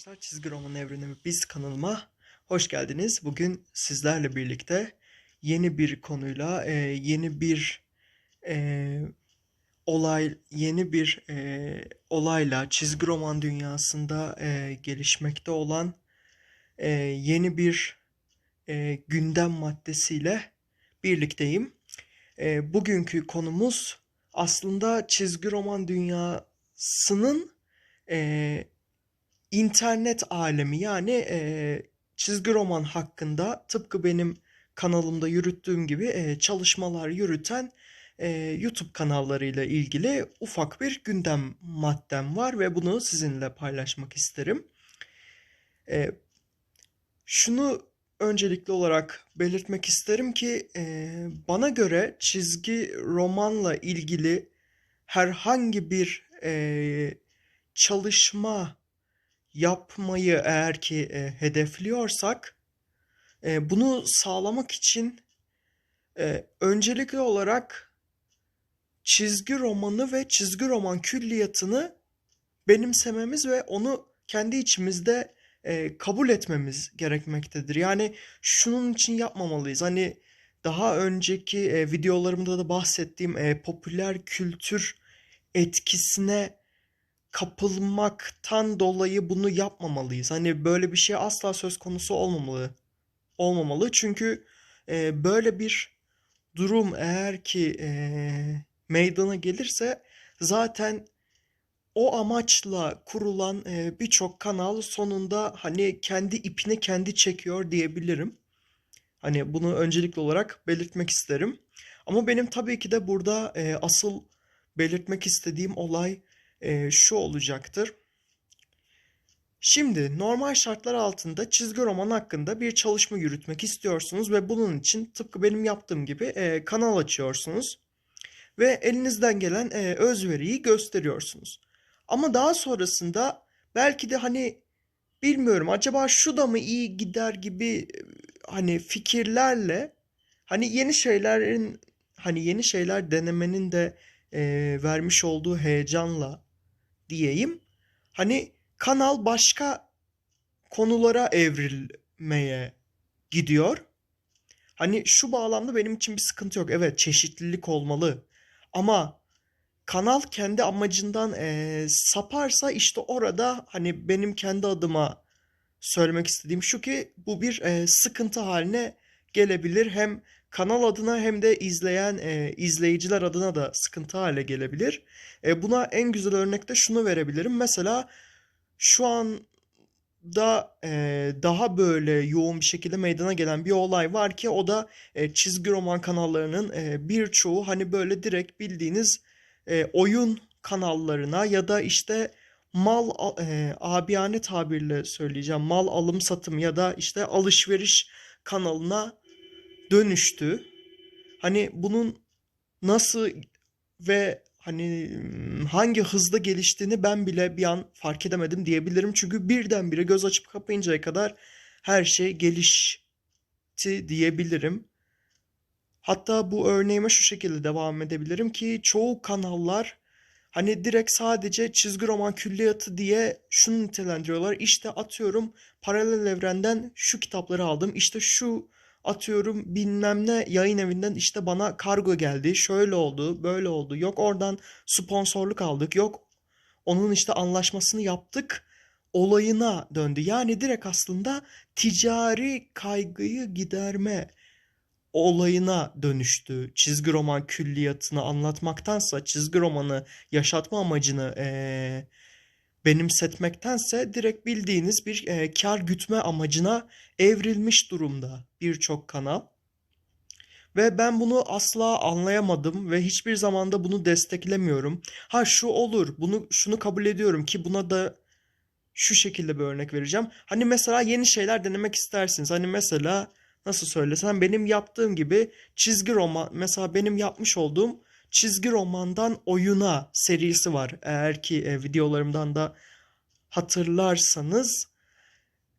arkadaşlar. Çizgi Roman Evreni Biz kanalıma hoş geldiniz. Bugün sizlerle birlikte yeni bir konuyla, e, yeni bir e, olay, yeni bir e, olayla çizgi roman dünyasında e, gelişmekte olan e, yeni bir e, gündem maddesiyle birlikteyim. E, bugünkü konumuz aslında çizgi roman dünyasının e, internet alemi yani e, çizgi roman hakkında tıpkı benim kanalımda yürüttüğüm gibi e, çalışmalar yürüten e, YouTube kanallarıyla ilgili ufak bir gündem maddem var ve bunu sizinle paylaşmak isterim. E, şunu öncelikli olarak belirtmek isterim ki e, bana göre çizgi romanla ilgili herhangi bir e, çalışma yapmayı eğer ki e, hedefliyorsak e, bunu sağlamak için e, öncelikli olarak çizgi romanı ve çizgi roman külliyatını benimsememiz ve onu kendi içimizde e, kabul etmemiz gerekmektedir. Yani şunun için yapmamalıyız. Hani daha önceki e, videolarımda da bahsettiğim e, popüler kültür etkisine kapılmaktan dolayı bunu yapmamalıyız. Hani böyle bir şey asla söz konusu olmamalı. Olmamalı. Çünkü e, böyle bir durum eğer ki e, meydana gelirse zaten o amaçla kurulan e, birçok kanal sonunda hani kendi ipini kendi çekiyor diyebilirim. Hani bunu öncelikli olarak belirtmek isterim. Ama benim tabii ki de burada e, asıl belirtmek istediğim olay e, şu olacaktır. Şimdi normal şartlar altında çizgi roman hakkında bir çalışma yürütmek istiyorsunuz ve bunun için tıpkı benim yaptığım gibi e, kanal açıyorsunuz ve elinizden gelen e, özveriyi gösteriyorsunuz. Ama daha sonrasında belki de hani bilmiyorum acaba şu da mı iyi gider gibi e, hani fikirlerle hani yeni şeylerin hani yeni şeyler denemenin de e, vermiş olduğu heyecanla diyeyim. Hani kanal başka konulara evrilmeye gidiyor. Hani şu bağlamda benim için bir sıkıntı yok. Evet çeşitlilik olmalı. Ama kanal kendi amacından eee, saparsa işte orada hani benim kendi adıma söylemek istediğim şu ki bu bir eee, sıkıntı haline gelebilir. Hem kanal adına hem de izleyen eee, izleyiciler adına da sıkıntı hale gelebilir. E, buna en güzel örnekte şunu verebilirim. Mesela şu anda e, daha böyle yoğun bir şekilde meydana gelen bir olay var ki o da e, çizgi roman kanallarının e, birçoğu hani böyle direkt bildiğiniz e, oyun kanallarına ya da işte mal e, abiyane tabirle söyleyeceğim mal alım satım ya da işte alışveriş kanalına dönüştü. Hani bunun nasıl ve hani mm, hangi hızda geliştiğini ben bile bir an fark edemedim diyebilirim. Çünkü birdenbire göz açıp kapayıncaya kadar her şey gelişti diyebilirim. Hatta bu örneğime şu şekilde devam edebilirim ki çoğu kanallar hani direkt sadece çizgi roman külliyatı diye şunu nitelendiriyorlar. İşte atıyorum paralel evrenden şu kitapları aldım. İşte şu atıyorum bilmem ne yayın evinden işte bana kargo geldi. Şöyle oldu, böyle oldu. Yok oradan sponsorluk aldık. Yok onun işte anlaşmasını yaptık olayına döndü. Yani direkt aslında ticari kaygıyı giderme olayına dönüştü. Çizgi roman külliyatını anlatmaktansa çizgi romanı yaşatma amacını eee, benimsetmektense direkt bildiğiniz bir eee kar gütme amacına evrilmiş durumda birçok kanal. Ve ben bunu asla anlayamadım ve hiçbir zamanda bunu desteklemiyorum. Ha şu olur, bunu şunu kabul ediyorum ki buna da şu şekilde bir örnek vereceğim. Hani mesela yeni şeyler denemek istersiniz. Hani mesela nasıl söylesem benim yaptığım gibi çizgi roman mesela benim yapmış olduğum çizgi romandan oyuna serisi var. Eğer ki e, videolarımdan da hatırlarsanız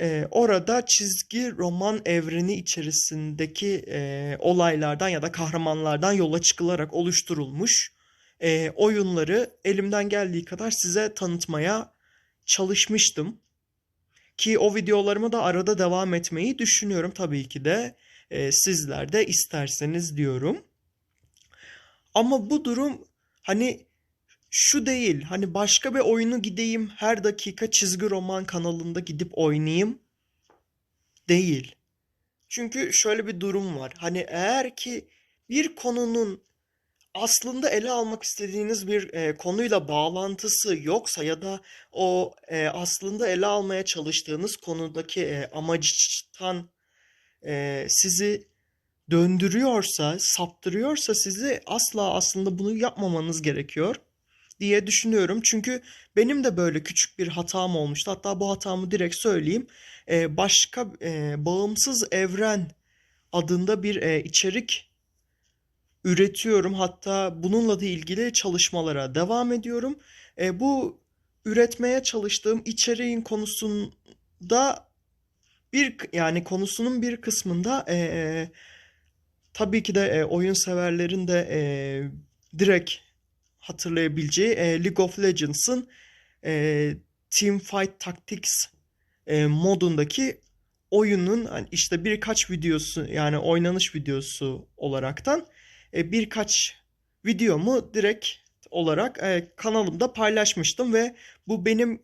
e, orada çizgi roman evreni içerisindeki e, olaylardan ya da kahramanlardan yola çıkılarak oluşturulmuş e, oyunları elimden geldiği kadar size tanıtmaya çalışmıştım. Ki o videolarıma da arada devam etmeyi düşünüyorum tabii ki de. E, sizler de isterseniz diyorum. Ama bu durum hani şu değil. Hani başka bir oyunu gideyim her dakika çizgi roman kanalında gidip oynayayım değil. Çünkü şöyle bir durum var. Hani eğer ki bir konunun aslında ele almak istediğiniz bir e, konuyla bağlantısı yoksa ya da o e, aslında ele almaya çalıştığınız konudaki e, amaçtan e, sizi döndürüyorsa, saptırıyorsa sizi asla aslında bunu yapmamanız gerekiyor diye düşünüyorum. Çünkü benim de böyle küçük bir hatam olmuştu. Hatta bu hatamı direkt söyleyeyim. E, başka e, Bağımsız Evren adında bir e, içerik üretiyorum. Hatta bununla da ilgili çalışmalara devam ediyorum. E, bu üretmeye çalıştığım içeriğin konusunda bir yani konusunun bir kısmında e, tabii ki de e, oyun severlerin de e, direkt hatırlayabileceği e, League of Legends'ın e, Teamfight Tactics e, modundaki oyunun hani işte birkaç videosu yani oynanış videosu olaraktan e, birkaç videomu direkt olarak e, kanalımda paylaşmıştım ve bu benim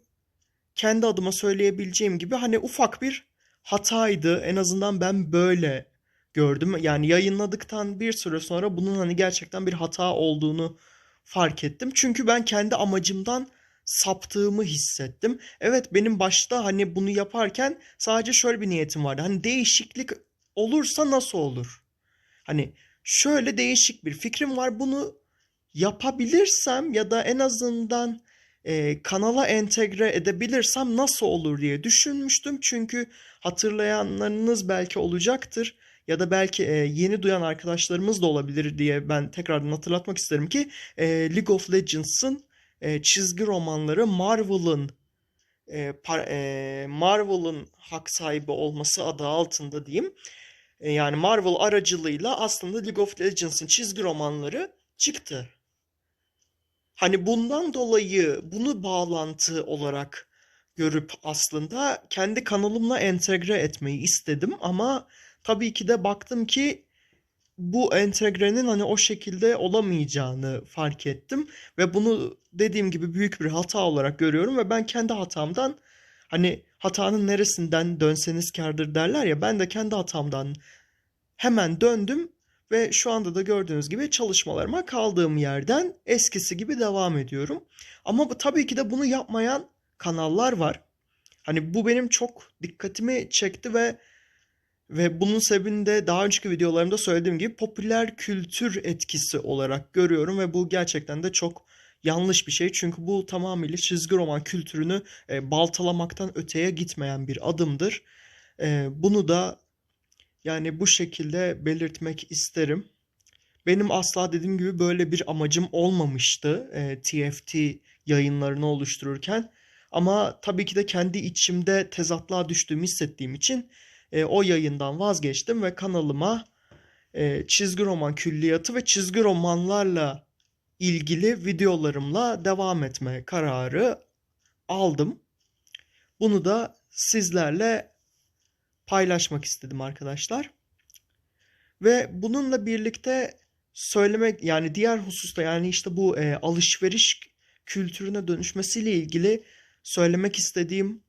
kendi adıma söyleyebileceğim gibi hani ufak bir hataydı. En azından ben böyle gördüm. Yani yayınladıktan bir süre sonra bunun hani gerçekten bir hata olduğunu fark ettim. Çünkü ben kendi amacımdan saptığımı hissettim. Evet benim başta hani bunu yaparken sadece şöyle bir niyetim vardı. Hani değişiklik olursa nasıl olur? Hani şöyle değişik bir fikrim var. Bunu yapabilirsem ya da en azından e, kanala entegre edebilirsem nasıl olur diye düşünmüştüm. Çünkü hatırlayanlarınız belki olacaktır ya da belki e, yeni duyan arkadaşlarımız da olabilir diye ben tekrardan hatırlatmak isterim ki e, League of Legends'ın e, çizgi romanları Marvel'ın e, e, Marvel'ın hak sahibi olması adı altında diyeyim. E, yani Marvel aracılığıyla aslında League of Legends'ın çizgi romanları çıktı. Hani bundan dolayı bunu bağlantı olarak görüp aslında kendi kanalımla entegre etmeyi istedim ama tabii ki de baktım ki bu entegrenin hani o şekilde olamayacağını fark ettim ve bunu dediğim gibi büyük bir hata olarak görüyorum ve ben kendi hatamdan hani hatanın neresinden dönseniz kârdır derler ya ben de kendi hatamdan hemen döndüm ve şu anda da gördüğünüz gibi çalışmalarıma kaldığım yerden eskisi gibi devam ediyorum. Ama tabii ki de bunu yapmayan kanallar var. Hani bu benim çok dikkatimi çekti ve ve bunun sebebini de daha önceki videolarımda söylediğim gibi popüler kültür etkisi olarak görüyorum ve bu gerçekten de çok yanlış bir şey. Çünkü bu tamamıyla çizgi roman kültürünü e, baltalamaktan öteye gitmeyen bir adımdır. E, bunu da yani bu şekilde belirtmek isterim. Benim asla dediğim gibi böyle bir amacım olmamıştı e, TFT yayınlarını oluştururken. Ama tabii ki de kendi içimde tezatlığa düştüğümü hissettiğim için e, o yayından vazgeçtim ve kanalıma e, çizgi roman külliyatı ve çizgi romanlarla ilgili videolarımla devam etme kararı aldım. Bunu da sizlerle paylaşmak istedim arkadaşlar. Ve bununla birlikte söylemek yani diğer hususta yani işte bu e, alışveriş kültürüne dönüşmesiyle ilgili söylemek istediğim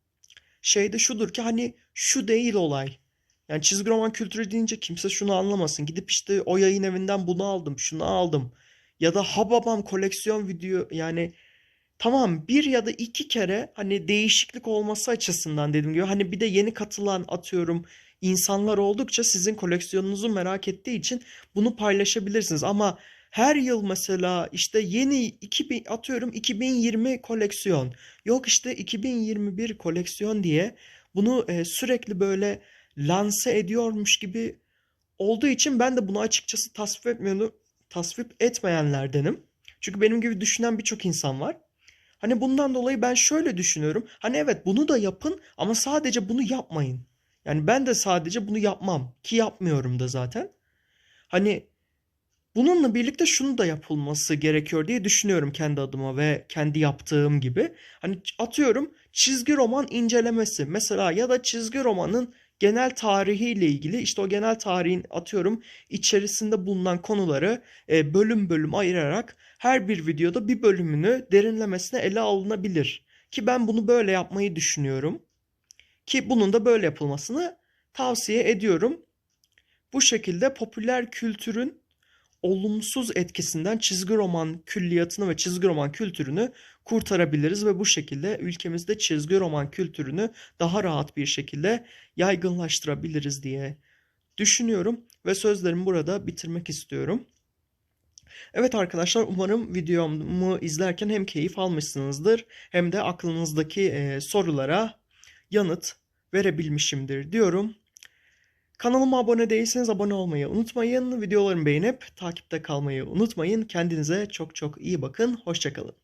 şey de şudur ki hani şu değil olay. Yani çizgi roman kültürü deyince kimse şunu anlamasın. Gidip işte o yayın evinden bunu aldım, şunu aldım. Ya da Hababam koleksiyon video yani tamam bir ya da iki kere hani değişiklik olması açısından dediğim gibi hani bir de yeni katılan atıyorum insanlar oldukça sizin koleksiyonunuzu merak ettiği için bunu paylaşabilirsiniz. Ama her yıl mesela işte yeni 2000 atıyorum 2020 koleksiyon yok işte 2021 koleksiyon diye bunu e, sürekli böyle lanse ediyormuş gibi olduğu için ben de bunu açıkçası tasvip etmiyorum, tasvip etmeyenlerdenim. Çünkü benim gibi düşünen birçok insan var. Hani bundan dolayı ben şöyle düşünüyorum. Hani evet bunu da yapın ama sadece bunu yapmayın. Yani ben de sadece bunu yapmam ki yapmıyorum da zaten. Hani Bununla birlikte şunu da yapılması gerekiyor diye düşünüyorum kendi adıma ve kendi yaptığım gibi. Hani atıyorum çizgi roman incelemesi mesela ya da çizgi romanın genel tarihiyle ilgili işte o genel tarihin atıyorum içerisinde bulunan konuları e, bölüm bölüm ayırarak her bir videoda bir bölümünü derinlemesine ele alınabilir. Ki ben bunu böyle yapmayı düşünüyorum. Ki bunun da böyle yapılmasını tavsiye ediyorum. Bu şekilde popüler kültürün olumsuz etkisinden çizgi roman külliyatını ve çizgi roman kültürünü kurtarabiliriz ve bu şekilde ülkemizde çizgi roman kültürünü daha rahat bir şekilde yaygınlaştırabiliriz diye düşünüyorum ve sözlerimi burada bitirmek istiyorum. Evet arkadaşlar umarım videomu izlerken hem keyif almışsınızdır hem de aklınızdaki sorulara yanıt verebilmişimdir diyorum. Kanalıma abone değilseniz abone olmayı unutmayın. Videolarımı beğenip takipte kalmayı unutmayın. Kendinize çok çok iyi bakın. Hoşçakalın.